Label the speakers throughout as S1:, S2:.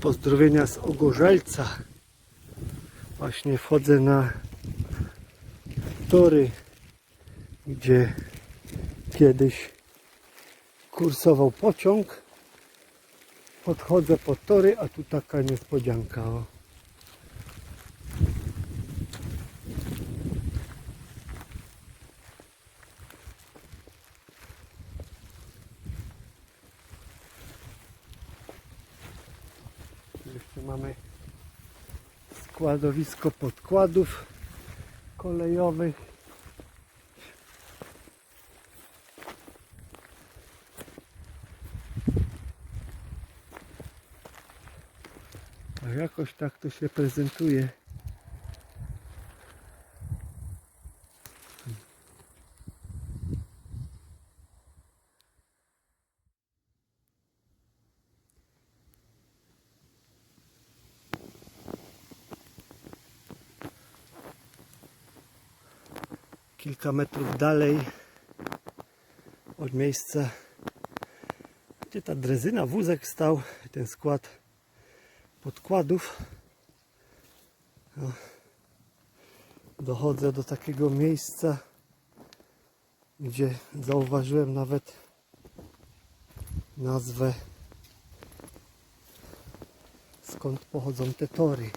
S1: Pozdrowienia z Ogorzelca. Właśnie wchodzę na tory, gdzie kiedyś kursował pociąg. Podchodzę pod tory, a tu taka niespodzianka. O. Jeszcze mamy składowisko podkładów kolejowych. A jakoś tak to się prezentuje. Kilka metrów dalej od miejsca, gdzie ta drezyna, wózek stał, ten skład podkładów. No. Dochodzę do takiego miejsca, gdzie zauważyłem nawet nazwę skąd pochodzą te tory.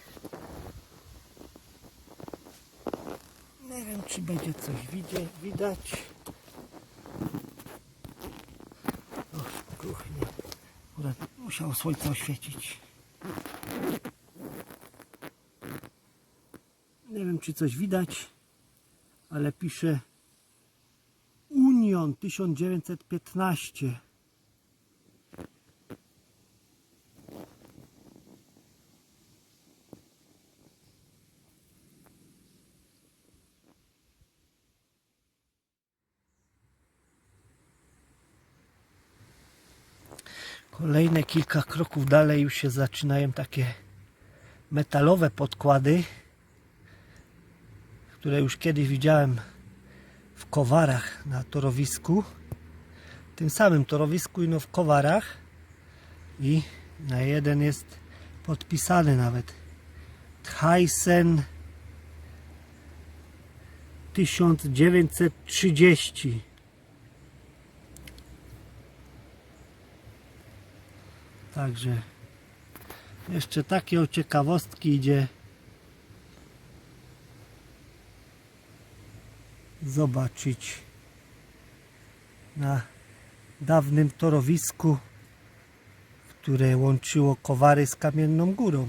S1: Nie wiem, czy będzie coś widać. O, kuchnia. Akurat musiało słońce oświecić. Nie wiem, czy coś widać, ale pisze Union 1915. Kolejne kilka kroków dalej już się zaczynają takie metalowe podkłady, które już kiedyś widziałem w Kowarach na torowisku. Tym samym torowisku i no w Kowarach. I na jeden jest podpisany nawet Thyssen 1930. Także jeszcze takie o ciekawostki idzie zobaczyć na dawnym torowisku, które łączyło Kowary z Kamienną Górą.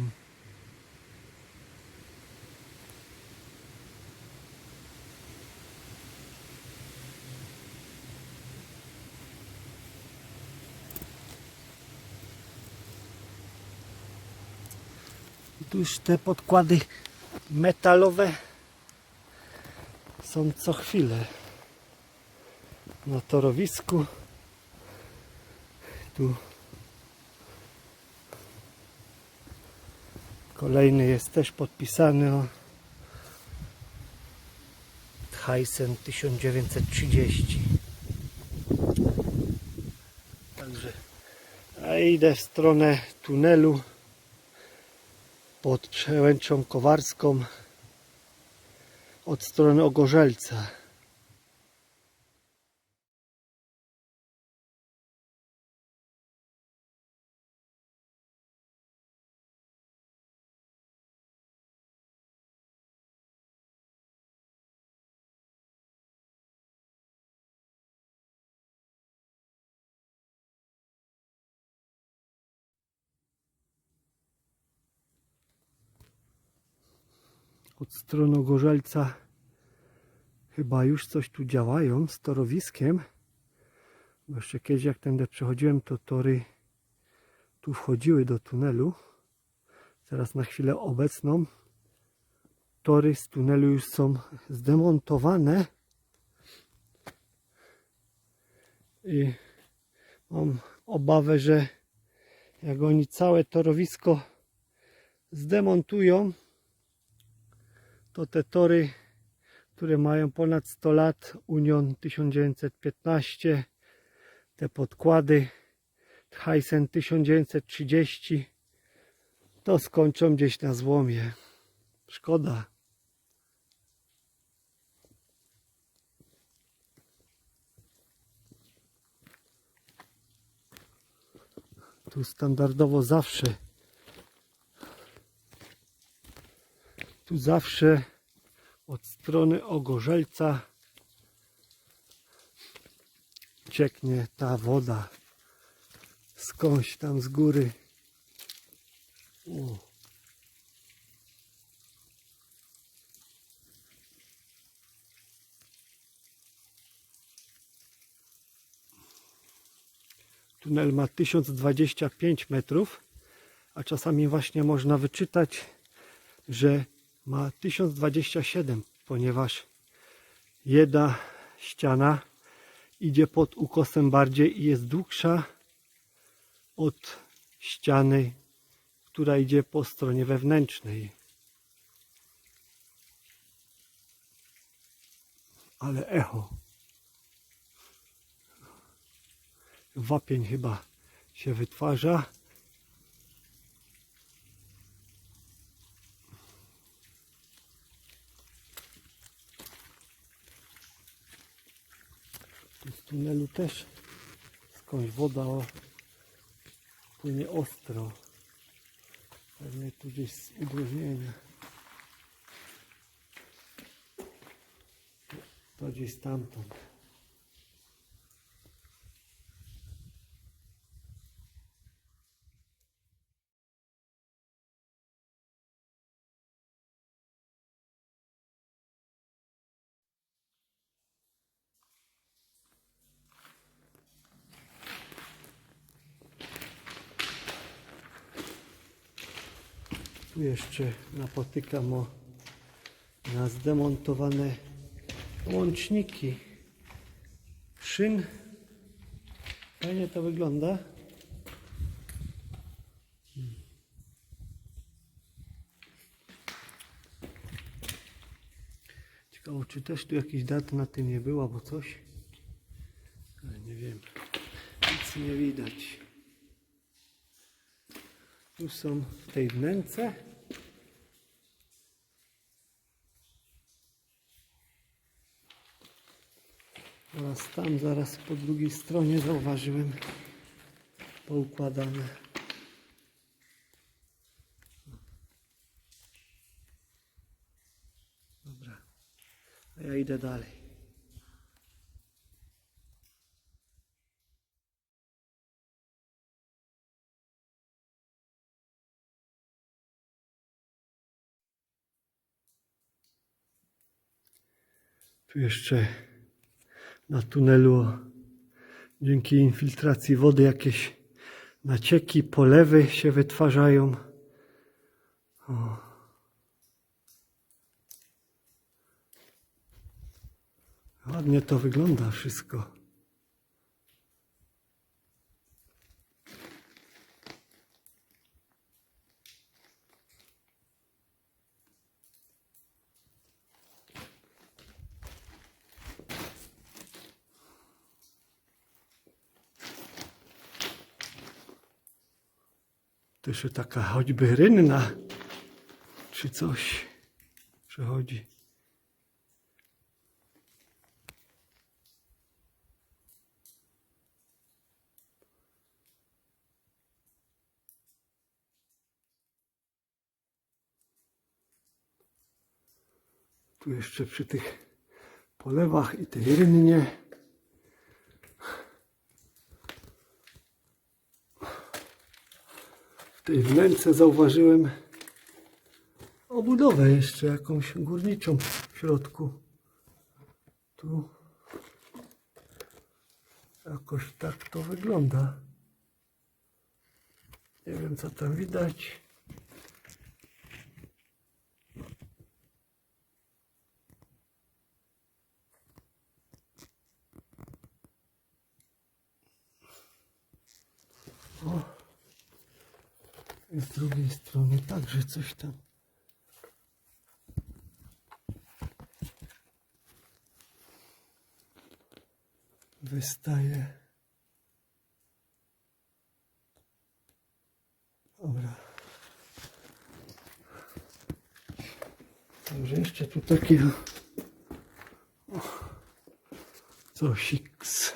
S1: I tu już te podkłady metalowe są co chwilę na torowisku. Tu kolejny jest też podpisany o Thyssen 1930. Także a idę w stronę tunelu pod przełęczą kowarską od strony Ogorzelca. Od strony Ogorzelca chyba już coś tu działają z torowiskiem. Bo jeszcze kiedyś jak tędy przechodziłem, to tory tu wchodziły do tunelu. Teraz na chwilę obecną tory z tunelu już są zdemontowane. I mam obawę, że jak oni całe torowisko zdemontują, to te tory, które mają ponad 100 lat, Union 1915, te podkłady Thyssen 1930, to skończą gdzieś na złomie. Szkoda. Tu standardowo zawsze. Tu zawsze od strony Ogorzelca cieknie ta woda skądś tam z góry. O. Tunel ma 1025 metrów, a czasami właśnie można wyczytać, że ma 1027, ponieważ jedna ściana idzie pod ukosem bardziej i jest dłuższa od ściany, która idzie po stronie wewnętrznej. Ale echo. Wapień chyba się wytwarza. Tu z tunelu też skądś woda płynie ostro. Pewnie tu gdzieś z udrożnienia. To gdzieś stamtąd. Tu jeszcze napotykam o na zdemontowane łączniki szyn. Fajnie to wygląda. Ciekawe, czy też tu jakiś dat na tym nie było, bo coś. Ale nie wiem. Nic nie widać. Tu są w tej wnęce. Oraz tam zaraz po drugiej stronie zauważyłem poukładane. Dobra, a ja idę dalej. Tu jeszcze na tunelu dzięki infiltracji wody jakieś nacieki, polewy się wytwarzają. O. Ładnie to wygląda wszystko. Jeszcze taka choćby rynna, czy coś przechodzi. Tu jeszcze przy tych polewach i tej rynnie tej wnęce zauważyłem obudowę jeszcze jakąś górniczą w środku. Tu jakoś tak to wygląda. Nie wiem co tam widać. drugiej strony także coś tam. Wystaje. Dobra. Dobrze, jeszcze tu takiego. Coś X.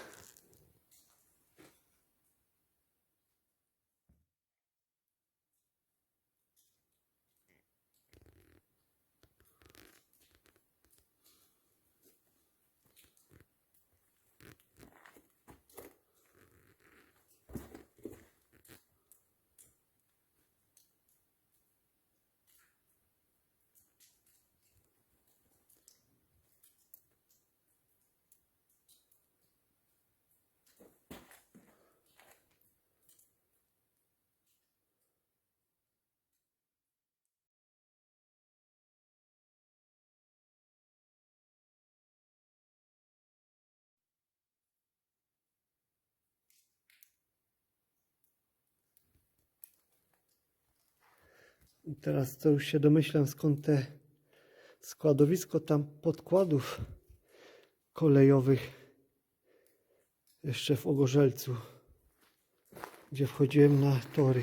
S1: I teraz to już się domyślam skąd te składowisko tam podkładów kolejowych jeszcze w Ogorzelcu, gdzie wchodziłem na tory.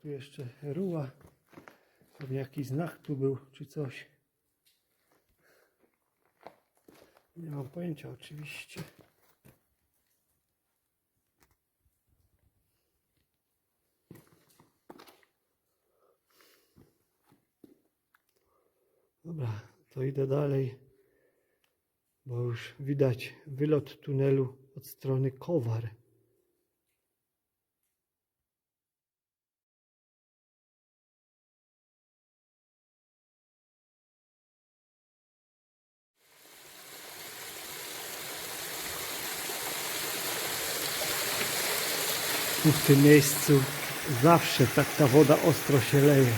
S1: Tu jeszcze ruła. Pewnie jakiś znak tu był, czy coś. Nie mam pojęcia oczywiście. Dobra, to idę dalej, bo już widać wylot tunelu od strony Kowar. Tu w tym miejscu zawsze tak ta woda ostro się leje.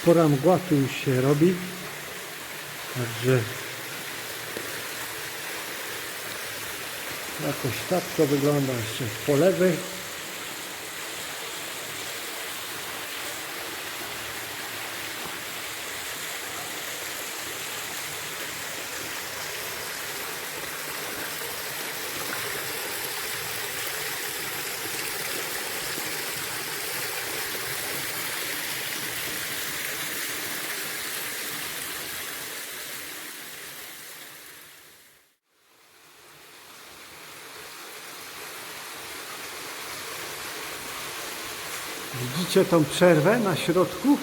S1: Spora mgła tu już się robi. Także jakoś tak to wygląda jeszcze po lewej. Widzicie tą przerwę na środku?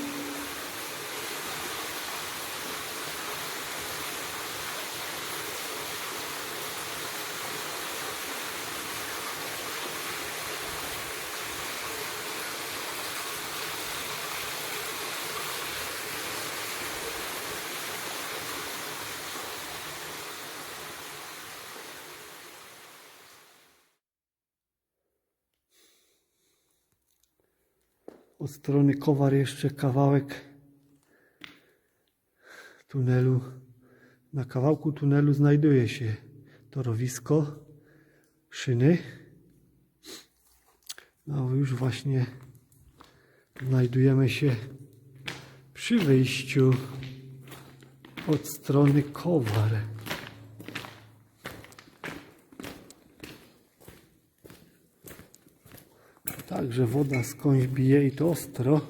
S1: Od strony Kowar jeszcze kawałek tunelu. Na kawałku tunelu znajduje się torowisko, szyny. No już właśnie znajdujemy się przy wyjściu od strony Kowar. Także woda skądś bije i to ostro.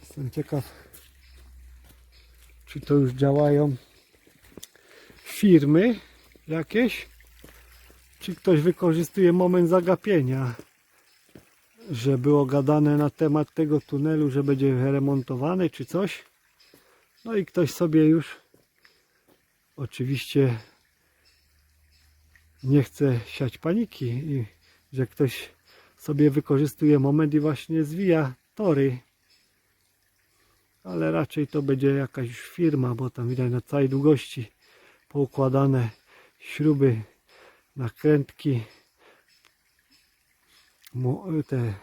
S1: Jestem ciekaw, czy to już działają firmy jakieś, czy ktoś wykorzystuje moment zagapienia. że było gadane na temat tego tunelu, że będzie remontowany czy coś. No i ktoś sobie już oczywiście nie chce siać paniki i że ktoś sobie wykorzystuje moment i właśnie zwija tory. Ale raczej to będzie jakaś już firma, bo tam widać na całej długości poukładane śruby, nakrętki, te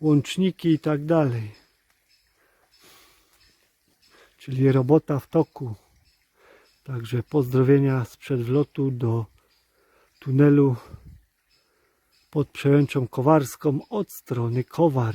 S1: łączniki i tak dalej. Czyli robota w toku. Także pozdrowienia sprzed wlotu do tunelu pod przełęczą kowarską od strony Kowar.